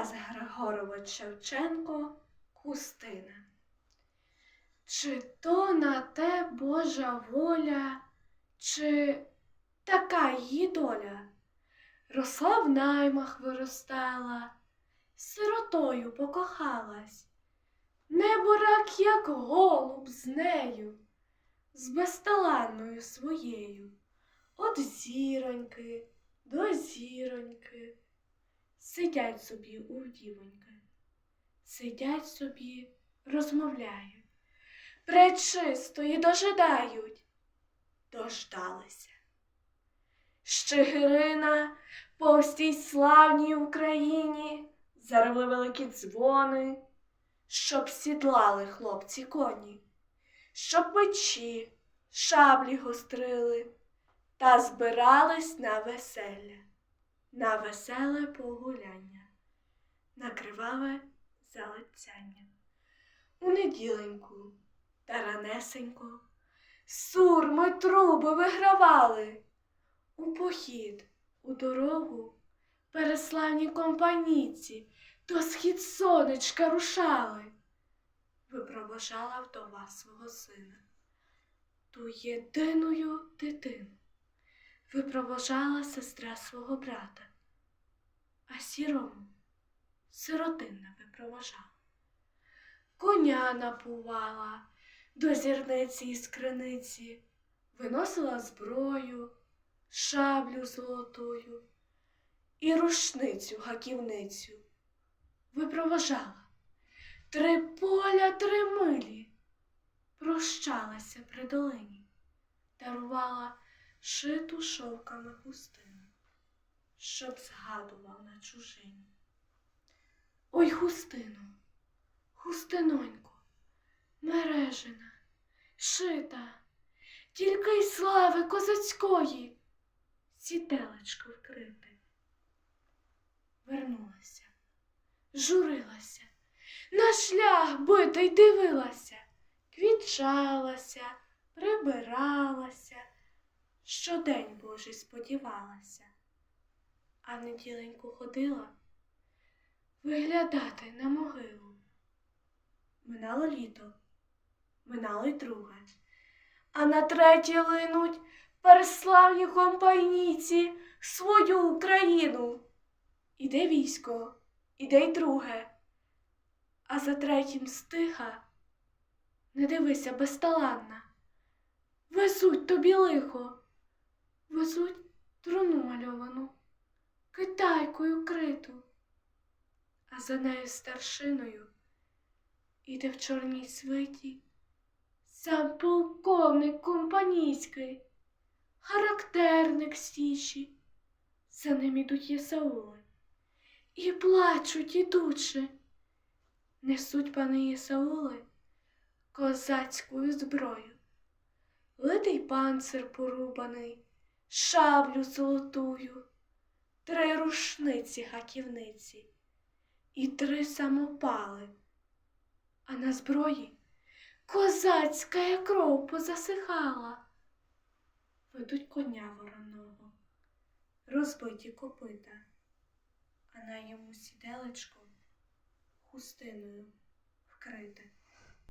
Тарас Григорович Шевченко Хустина. Чи то на те Божа воля, чи така її доля? Росла в наймах виростала, сиротою покохалась, небо рак, як голуб з нею, з безталанною своєю, от зіроньки до зіроньки. Сидять собі у дівоньки, сидять собі, розмовляють, пречистої дожидають, дождалися. Щегирина по всій славній Україні заревли великі дзвони, щоб сідлали хлопці коні, щоб мечі, шаблі гострили та збирались на веселля на веселе погуляння, на криваве залицяння. У неділеньку та ранесенько сурми труби вигравали. У похід, у дорогу переславні компанійці до схід сонечка рушали. Випровожала вдова свого сина, ту єдиною дитину випровожала сестра свого брата, а сірому сиротинна випровожала. Коня напувала до зірниці і скриниці, виносила зброю, шаблю золотою і рушницю гаківницю. Випровожала три поля, три милі, прощалася при долині, дарувала шиту шовками хустину, щоб згадував на чужині. Ой, хустину, хустинонько, мережина, шита, тільки й слави козацької, сітелечко вкрите. Вернулася, журилася, на шлях битий дивилася, квітчалася, прибиралася щодень Божий сподівалася, а в неділеньку ходила виглядати на могилу. Минало літо, минало й друге, а на третє линуть переславні компанійці свою Україну. Іде військо, іде й друге, а за третім стиха не дивися безталанна. Везуть тобі лихо везуть труну мальовану, китайкою криту, а за нею старшиною іде в чорній свиті сам полковник компанійський, характерник січі. За ним ідуть єсаули і плачуть, ідучи. Несуть пани Єсаули козацькою зброю, литий панцир порубаний шаблю золотую, три рушниці гаківниці і три самопали, а на зброї козацька кров позасихала. Ведуть коня вороного, розбиті копита, а на йому сіделечко хустиною вкрите.